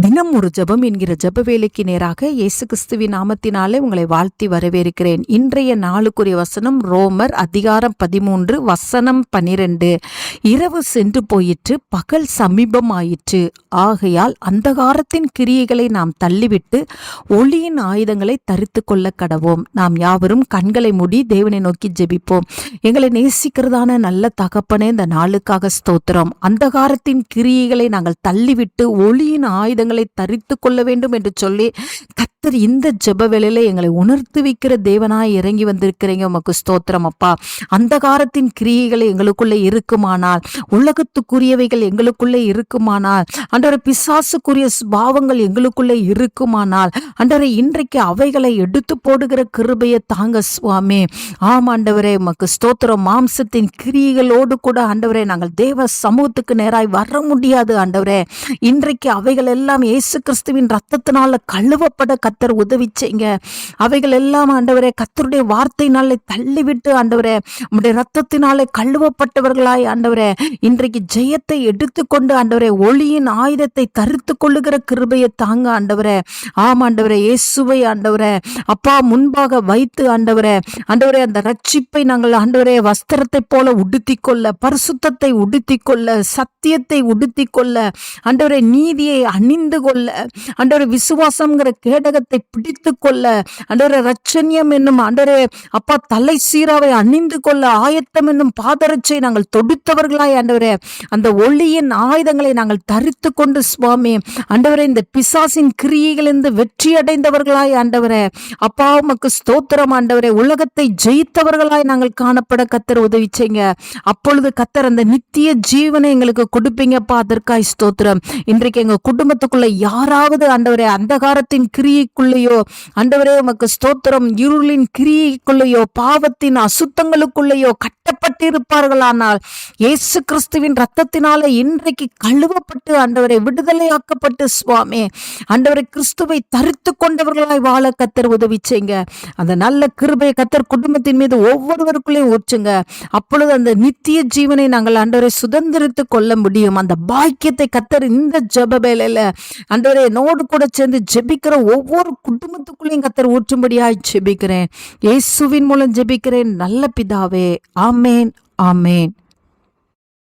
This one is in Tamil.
தினம் ஒரு ஜபம் என்கிற ஜப வேலைக்கு நேராக இயேசு கிறிஸ்துவின் நாமத்தினாலே உங்களை வாழ்த்தி வரவேற்கிறேன். இன்றைய நாளுக்குரிய வசனம் ரோமர் அதிகாரம் பதிமூன்று வசனம் பனிரெண்டு. இரவு சென்று போயிற்று பகல் சமீபமாயிற்று. ஆகையால் அந்தகாரத்தின் கிரியைகளை நாம் தள்ளிவிட்டு ஒளியின் ஆயுதங்களை தரித்து கொள்ள கடவோம். நாம் யாவரும் கண்களை மூடி தேவனை நோக்கி ஜெபிப்போம். எங்களை நேசிக்கிறதான நல்ல தகப்பனே இந்த நாளுக்காக ஸ்தோத்திரம். அந்தகாரத்தின் கிரியைகளை நாங்கள் தள்ளிவிட்டு ஒளியின் ஆயுதங்கள் தரித்து கொள்ள வேண்டும் என்று சொல்லி கத்தர் இந்த ஜெப வேலையில எங்களை உணர்த்து வைக்கிற தேவனாய் இறங்கி வந்திருக்கிறீங்க. உமக்கு ஸ்தோத்திரம் அப்பா. அந்தகாரத்தின் கிரியைகள் எங்களுக்குள்ள இருக்குமானால் உலகத்துக்குரியவைகள் எங்களுக்குள்ளே இருக்குமானால் அன்றரை பிசாசுக்குரிய பாவங்கள் எங்களுக்குள்ளே இருக்குமானால் அன்றரை இன்றைக்கு அவைகளை எடுத்து போடுகிற கிருபையை தாங்க சுவாமி. ஆம் ஆண்டவரே உமக்கு ஸ்தோத்திரம். மாம்சத்தின் கிரியைகளோடு கூட ஆண்டவரே நாங்கள் தேவ சமூகத்துக்கு நேராய் வர முடியாது ஆண்டவரே. இன்றைக்கு அவைகள் எல்லாம் இயேசு கிறிஸ்துவின் ரத்தத்தினால கழுவப்பட கத்தர் உதவி செய்யுங்க அவைகள் எல்லாம் ஆண்டவரே கத்தருடைய வார்த்தையினாலே தள்ளிவிட்டு ஆண்டவரே உடைய ரத்தத்தினாலே கழுவப்பட்டவர்களாய் ஆண்டவரே இன்றைக்கு ஜெயத்தை எடுத்துக்கொண்டு ஆண்டவரே ஒளியின் ஆயுதத்தை தருத்து கொள்ளுகிற கிருபையை தாங்க ஆண்டவரே. ஆம் ஆண்டவரே இயேசுவை ஆண்டவரே அப்பா முன்பாக வைத்து ஆண்டவரே ஆண்டவரே அந்த ரட்சிப்பை நாங்கள் ஆண்டவரே வஸ்திரத்தை போல உடுத்தி கொள்ள பரிசுத்தத்தை உடுத்தி கொள்ள சத்தியத்தை உடுத்திக் கொள்ள ஆண்டவரே நீதியை அணிந்து கொள்ள ஆண்டவரே விசுவாசம்ங்கிற கேடக கேடகத்தை பிடித்து கொள்ள ஆண்டவரே ரச்சன்யம் என்னும் ஆண்டவரே அப்பா தலை சீராவை அணிந்து கொள்ள ஆயத்தம் என்னும் பாதரட்சை நாங்கள் தொடுத்தவர்களாய் ஆண்டவரே. அந்த ஒளியின் ஆயுதங்களை நாங்கள் தரித்து கொண்டு சுவாமி ஆண்டவரே இந்த பிசாசின் கிரியைகளிலிருந்து வெற்றி அடைந்தவர்களாய் ஆண்டவரே. அப்பா உமக்கு ஸ்தோத்திரம் ஆண்டவரே. உலகத்தை ஜெயித்தவர்களாய் நாங்கள் காணப்பட கத்தர் உதவி செய்யுங்க. அப்பொழுது கத்தர் அந்த நித்திய ஜீவனை எங்களுக்கு கொடுப்பீங்கப்பா. அதற்காய் ஸ்தோத்திரம். இன்றைக்கு எங்க குடும்பத்துக்குள்ள யாராவது ஆண்டவரே அந்தகாரத்தின் கிரியைக்குள்ளேயோ ஆண்டவரே உமக்கு ஸ்தோத்திரம் இருளின் கிரியைக்குள்ளேயோ பாவத்தின் அசுத்தங்களுக்குள்ளேயோ கட்டப்பட்டிருப்பார்களானால் இயேசு கிறிஸ்துவின் ரத்தத்தினால இன்றைக்கு கழுவப்பட்டு ஆண்டவரை விடுதலையாக்கப்பட்டு சுவாமி ஆண்டவரை கிறிஸ்துவை தரித்து கொண்டவர்களாய் வாழ கத்தர் உதவி செய்யுங்க. அந்த நல்ல கிருபை கத்தர் குடும்பத்தின் மீது ஒவ்வொருவருக்குள்ளேயும் ஊற்றுங்க. அப்பொழுது அந்த நித்திய ஜீவனை நாங்கள் ஆண்டவரை சுதந்திரித்து கொள்ள முடியும். அந்த பாக்கியத்தை கத்தர் இந்த ஜப வேலையில ஆண்டவரை என்னோடு கூட சேர்ந்து ஜெபிக்கிற ஒவ்வொரு குடும்பத்துக்குள்ளேயும் கத்தர் ஊற்றும்படியாய் ஜெபிக்கிறேன். இயேசுவின் மூலம் ஜெபிக்கிறேன். நல்ல பிதாவே ஆமேன் ஆமேன்